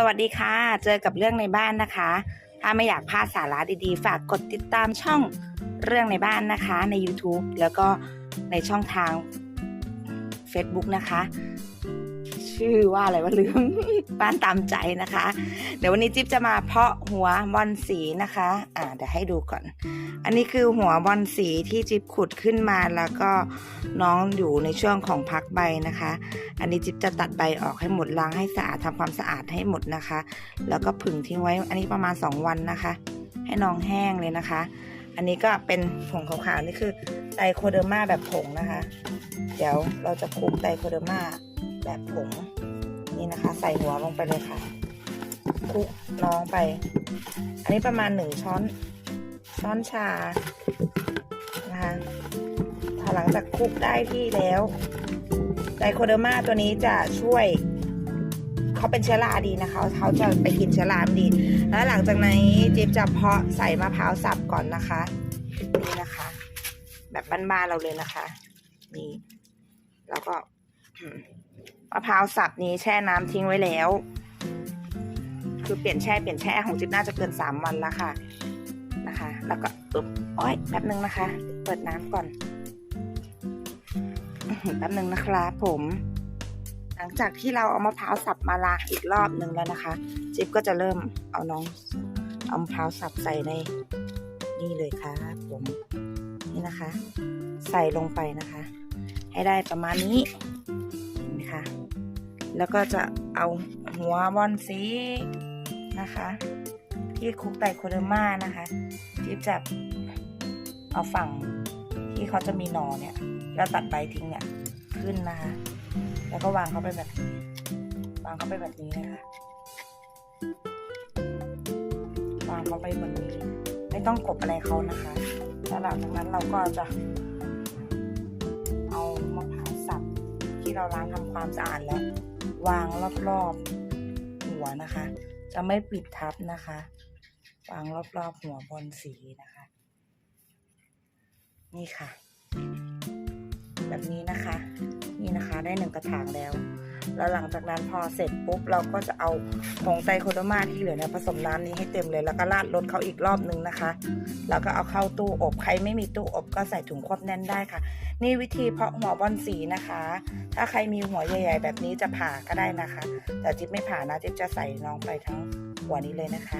สวัสดีค่ะ เจอกับเรื่องในบ้านนะคะ ถ้าไม่อยากพลาดสาระดีๆ ฝากกดติดตามช่องเรื่องในบ้านนะคะ ใน YouTube แล้วก็ในช่องทาง Facebook นะคะ ชื่อว่าอะไรวะลืม บ้านตามใจนะคะ เดี๋ยววันนี้จิ๊บจะมาเพาะหัวบอลสีนะคะ อ่าเดี๋ยวให้ดูก่อน อันนี้คือหัวบอลสีที่จิ๊บขุดขึ้นมาแล้วก็น้องอยู่ในช่วงของพักใบนะคะ อันนี้จิ๊บจะตัดใบออกให้หมดล้างให้สะอาดทำความสะอาดให้หมดนะคะ แล้วก็ผึ่งทิ้งไว้ อันนี้ประมาณ 2 วันนะคะ ให้น้องแห้งเลยนะคะ อันนี้ก็เป็นผงขาวๆนี่คือไตโคเดอร์มาแบบผงนะคะ เดี๋ยวเราจะคลุกไตโคเดอร์มา แบบผงนี่นะคะ ใส่หัวลงไปเลยค่ะคลุกน้องไป อันนี้ประมาณหนึ่งช้อนช้อนชานะคะพอหลังจากคลุกได้ที่แล้วไดโคเดอร์มาตัวนี้จะช่วยเขาเป็นเชื้อราดีนะคะเขาจะไปกินเชื้อราดี แล้วหลังจากนั้นจิ๊บจะเพาะใส่มะพร้าวสับก่อนนะคะนี่นะคะ แบบบ้านๆเราเลยนะคะ นี่ แล้วก็ มะพร้าวสับนี้แช่น้ำทิ้งไว้แล้ว คือเปลี่ยนแช่เปลี่ยนแช่ของจิ๊บน่าจะเกินสามวันแล้วค่ะนะคะ แล้วก็อึ๊บอ้อยแป๊บนึงนะคะ เปิดน้ำก่อนแป๊บนึงนะครับผม หลังจากที่เราเอามะพร้าวสับมาล้างอีกรอบหนึ่งแล้วนะคะ จิ๊บก็จะเริ่มเอาน้องเอามะพร้าวสับใส่ในนี่เลยครับผมนี่นะคะ ใส่ลงไปนะคะ ให้ได้ประมาณนี้ แล้วก็จะเอาหัวบอลสีนะคะ ที่คุกไตโคเดอร์มานะคะจิ๊บจะเอาฝั่งที่เขาจะมีหนอเนี่ยเราตัดใบทิ้งเนี่ยขึ้นนะคะ แล้วก็วางเขาไปแบบนี้วางเขาไปแบบนี้นะคะวางเขาไปบนนี้ ไม่ต้องกบอะไรเขานะคะแล้วหลังจากนั้นเราก็จะ เราล้างทำความสะอาดแล้ววางรอบๆหัวนะคะ จะไม่ปิดทับนะคะ วางรอบๆหัวบอลสีนะคะ นี่ค่ะ แบบนี้นะคะ นี่นะคะได้หนึ่งกระถางแล้ว แล้วหลังจากนั้นพอเสร็จปุ๊บเราก็จะเอาผงไตรโคโดมาที่เหลือเนี่ยผสมน้ำนี้ให้เต็มเลยแล้วก็ราดรสเขาอีกรอบนึงนะคะ แล้วก็เอาเข้าตู้อบใครไม่มีตู้อบก็ใส่ถุงควบแน่นได้ค่ะ นี่วิธีเพาะหัวบอนสีนะคะ ถ้าใครมีหัวใหญ่ ๆ แบบนี้จะผ่าก็ได้นะคะ แต่จิ๊บไม่ผ่านะจิ๊บจะใส่น้องไปทั้งหัวนี้เลยนะคะ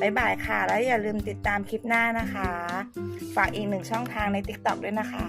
บายบายค่ะ แล้วอย่าลืมติดตามคลิปหน้านะคะ ฝากอีกหนึ่งช่องทางใน TikTok ด้วยนะคะ